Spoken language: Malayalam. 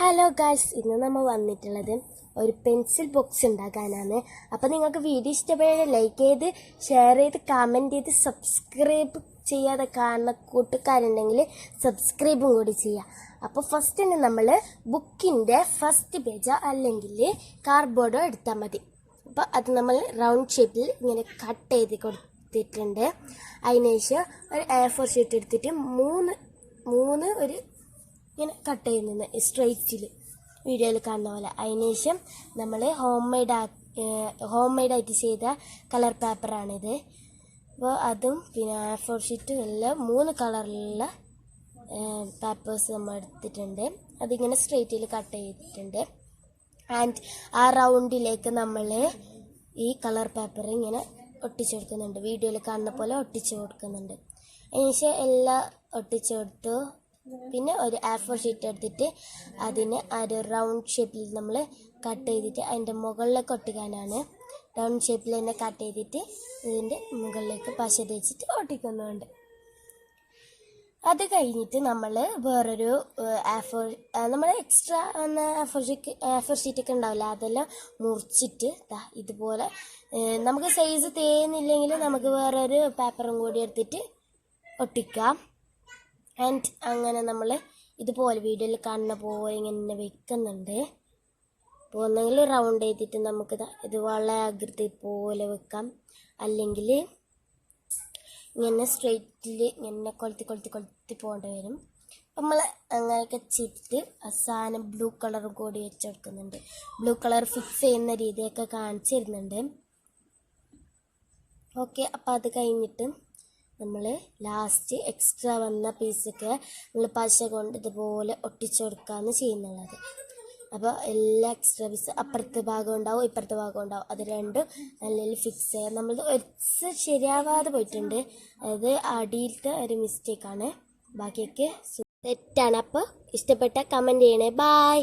ഹലോ ഗായ്സ് ഇന്ന് നമ്മൾ വന്നിട്ടുള്ളത് ഒരു പെൻസിൽ ബോക്സ് ഉണ്ടാക്കാനാണ്. അപ്പോൾ നിങ്ങൾക്ക് വീഡിയോ ഇഷ്ടപ്പെട്ട ലൈക്ക് ചെയ്ത് ഷെയർ ചെയ്ത് കമന്റ് ചെയ്ത് സബ്സ്ക്രൈബ് ചെയ്യാതെ കാണുന്ന കൂട്ടുകാരുണ്ടെങ്കിൽ സബ്സ്ക്രൈബും കൂടി ചെയ്യുക. അപ്പോൾ ഫസ്റ്റ് തന്നെ നമ്മൾ ബുക്കിന്റെ ഫസ്റ്റ് പേജോ അല്ലെങ്കിൽ കാർഡ്ബോർഡോ എടുത്താൽ മതി. അപ്പോൾ അത് നമ്മൾ റൗണ്ട് ഷേപ്പിൽ ഇങ്ങനെ കട്ട് ചെയ്ത് കൊടുത്തിട്ടുണ്ട്. അതിനുശേഷം ഒരു എ ഫോർ ഷീറ്റ് എടുത്തിട്ട് മൂന്ന് മൂന്ന് ഒരു ഇങ്ങനെ കട്ട് ചെയ്യുന്നത് സ്ട്രെയിറ്റിൽ വീഡിയോയിൽ കാണുന്ന പോലെ. അതിനുശേഷം നമ്മൾ ഹോം മെയ്ഡ് ഹോം മെയ്ഡായിട്ട് ചെയ്ത കളർ പേപ്പറാണിത് അപ്പോൾ അതും പിന്നെ ഫോർ ഷീറ്റും എല്ലാം മൂന്ന് കളറിലുള്ള പേപ്പേഴ്സ് നമ്മൾ എടുത്തിട്ടുണ്ട്. അതിങ്ങനെ സ്ട്രെയിറ്റിൽ കട്ട് ചെയ്തിട്ടുണ്ട്. ആൻഡ് ആ റൗണ്ടിലേക്ക് നമ്മൾ ഈ കളർ പേപ്പർ ഇങ്ങനെ ഒട്ടിച്ചു കൊടുക്കുന്നുണ്ട്. വീഡിയോയിൽ കാണുന്ന പോലെ ഒട്ടിച്ചു കൊടുക്കുന്നുണ്ട്. അതിനുശേഷം എല്ലാം ഒട്ടിച്ചു കൊടുത്തു. പിന്നെ ഒരു എ ഫോർ ഷീറ്റ് എടുത്തിട്ട് അതിനെ ഒരു റൗണ്ട് ഷേപ്പിൽ നമ്മൾ കട്ട് ചെയ്തിട്ട് അതിന്റെ മുകളിലേക്ക് ഒട്ടിക്കാനാണ് റൗണ്ട് ഷേപ്പിൽ തന്നെ കട്ട് ചെയ്തിട്ട് ഇതിന്റെ മുകളിലേക്ക് പശ തേച്ചിട്ട് ഒട്ടിക്കുന്നുണ്ട് അത് കഴിഞ്ഞിട്ട് നമ്മൾ വേറൊരു ആഫോർ നമ്മൾ എക്സ്ട്രാ വന്ന ആഫോർ ഷീറ്റ് ആഫോർ ഷീറ്റൊക്കെ ഉണ്ടാവില്ല? അതെല്ലാം മുറിച്ചിട്ട് ഇതുപോലെ നമുക്ക് സൈസ് തേയുന്നില്ലെങ്കിൽ നമുക്ക് വേറൊരു പേപ്പറും കൂടി എടുത്തിട്ട് ഒട്ടിക്കാം. ആൻഡ് അങ്ങനെ നമ്മൾ ഇതുപോലെ വീഡിയോയിൽ കാണുന്ന പോലെ ഇങ്ങനെ വെക്കുന്നുണ്ട്. അപ്പോൾ ഒന്നെങ്കിൽ റൗണ്ട് ചെയ്തിട്ട് നമുക്ക് ഇത് വളരെ ആകൃതി പോലെ വെക്കാം. അല്ലെങ്കിൽ ഇങ്ങനെ സ്ട്രെയിറ്റിൽ ഇങ്ങനെ കൊളുത്തി കൊളുത്തി കൊളുത്തി പോകേണ്ടി വരും. നമ്മൾ അങ്ങനെയൊക്കെ ചെയ്തിട്ട് അവസാനം ബ്ലൂ കളർ കൂടി വെച്ചെടുക്കുന്നുണ്ട് ബ്ലൂ കളർ ഫിക്സ് ചെയ്യുന്ന രീതിയൊക്കെ കാണിച്ചു തരുന്നുണ്ട്. ഓക്കെ അപ്പോൾ അത് കഴിഞ്ഞിട്ട് നമ്മൾ ലാസ്റ്റ് എക്സ്ട്രാ വന്ന പീസൊക്കെ നമ്മൾ പശ കൊണ്ട് ഇതുപോലെ ഒട്ടിച്ചു ചെയ്യുന്നുള്ളത്. അപ്പോൾ എല്ലാ എക്സ്ട്രാ പീസ് അപ്പുറത്തെ ഭാഗം ഉണ്ടാവും ഇപ്പുറത്തെ ഭാഗം ഉണ്ടാവും. അത് രണ്ടും നല്ല ഫിക്സ് ചെയ്യാം നമ്മൾ ഒരിച്ച് ശരിയാവാതെ പോയിട്ടുണ്ട്. അത് അടിയിലത്തെ ഒരു മിസ്റ്റേക്കാണ് ബാക്കിയൊക്കെ തെറ്റാണ്. അപ്പോൾ ഇഷ്ടപ്പെട്ട കമന്റ് ചെയ്യണേ. ബായ്